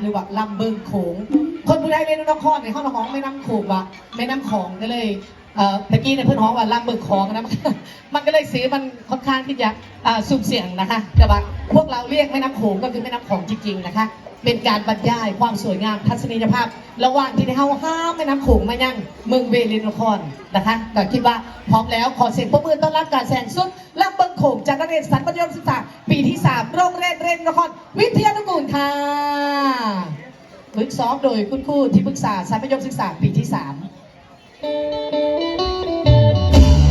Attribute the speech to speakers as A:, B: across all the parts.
A: หรือว่าลำเบิงโขง คนผู้ใดเล่นนครในห้องน้องไม่น้ำโขงว่ะไม่น้ำของก็เลยเอ่อตะกี้เนี่ยเพื่อนห้องว่าลำเบิงของนะมันก็เลยซื้อมันค่อนข้างที่จะอ่าสุ่มเสี่ยงนะคะ แต่ว่าพวกเราเรียกแม่น้ำโขงก็คือแม่น้ำของจริงๆนะคะ เป็นการบรรยายความสวยงามทัศนียภาพ ระหว่างที่เฮาห้ามแม่น้ำโขงมายังเมืองเวลินครนะคะก็คิดว่าพร้อมแล้วขอเสียงปรบมือต้อนรับการแสดงสุดลำเบิงโขงจากนักเรียนสันมัธยมศึกษาปีที่3โรงเรียนเรนนคร วิทยานุกูลค่ะฝึกซ้อมโดยคุณครูที่ปรึกษาสันมัธยมศึกษาปีที่3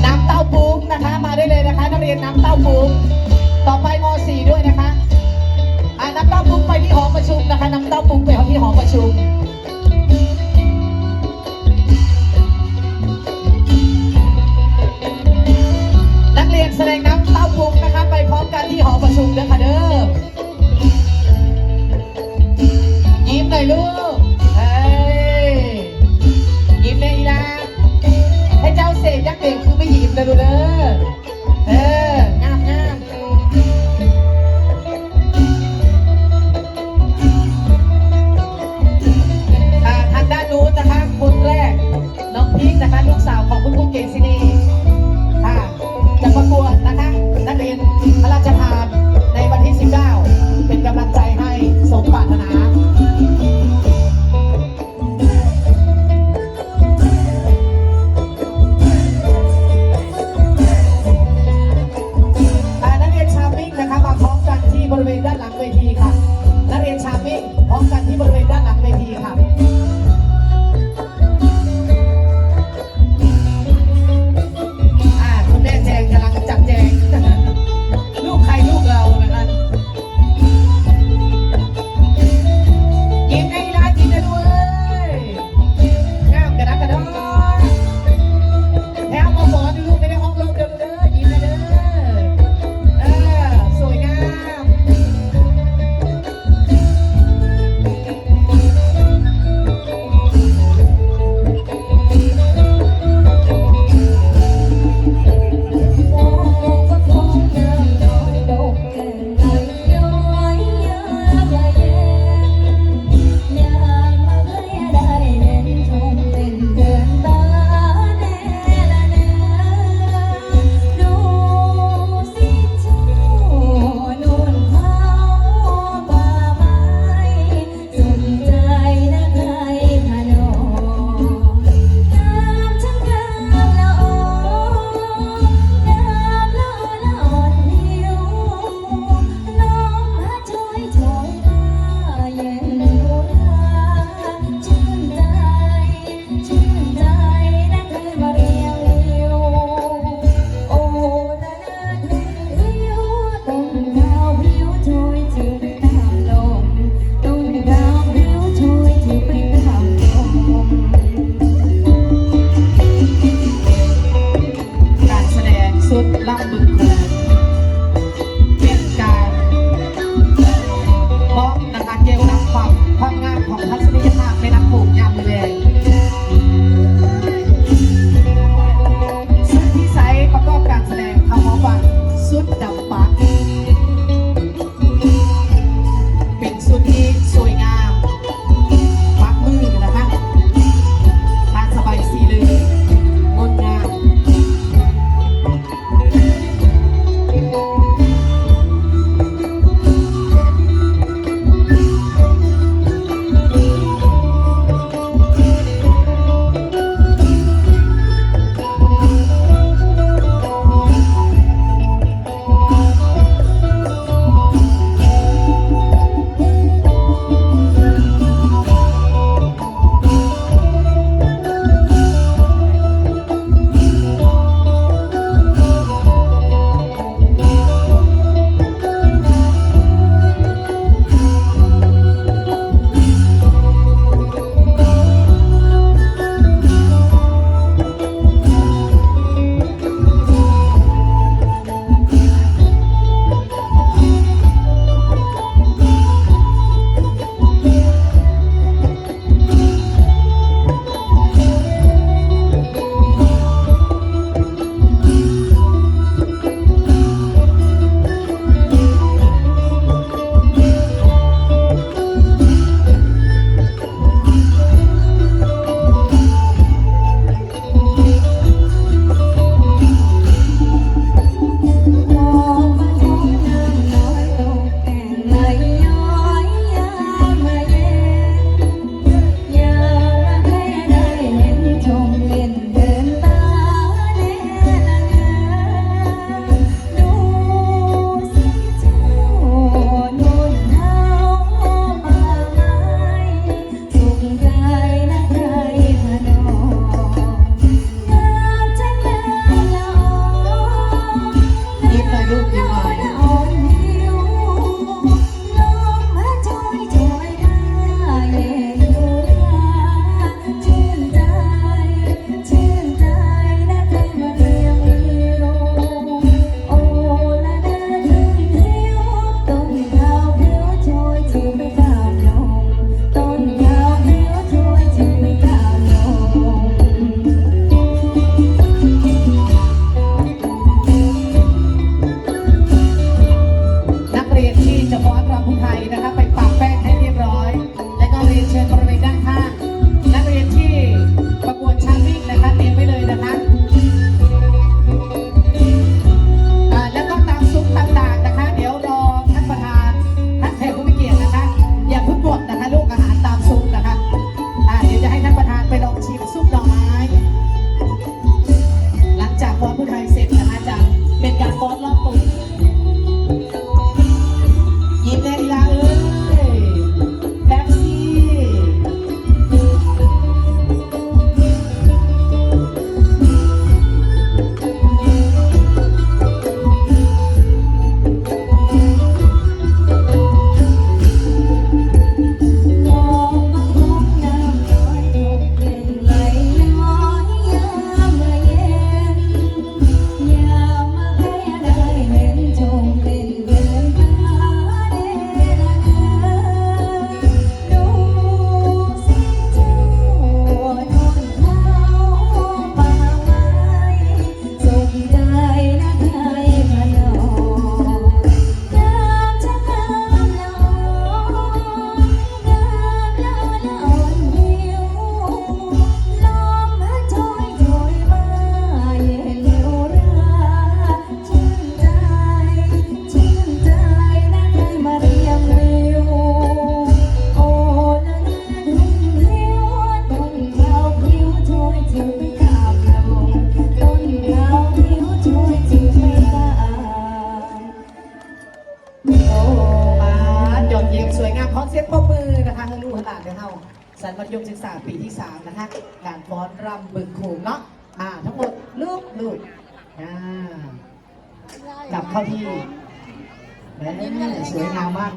A: น้ำเต้าปูงนะคะ มาได้เลยนะคะนักเรียนน้ำเต้าปูงต่อไปม .4 ด้วยนะคะ น้ำเต้าปูงไปที่หอประชุมนะคะน้ำเต้าปูงไปที่หอประชุม ลานในเาสันมัธยมศึกษาปีที่ 3 นะคะงานฟ้อนรำบึงโขงเนาะอ่าทั้งหมดลูกลูกอ่ากลับเข้าที่แม่สวยงามมาก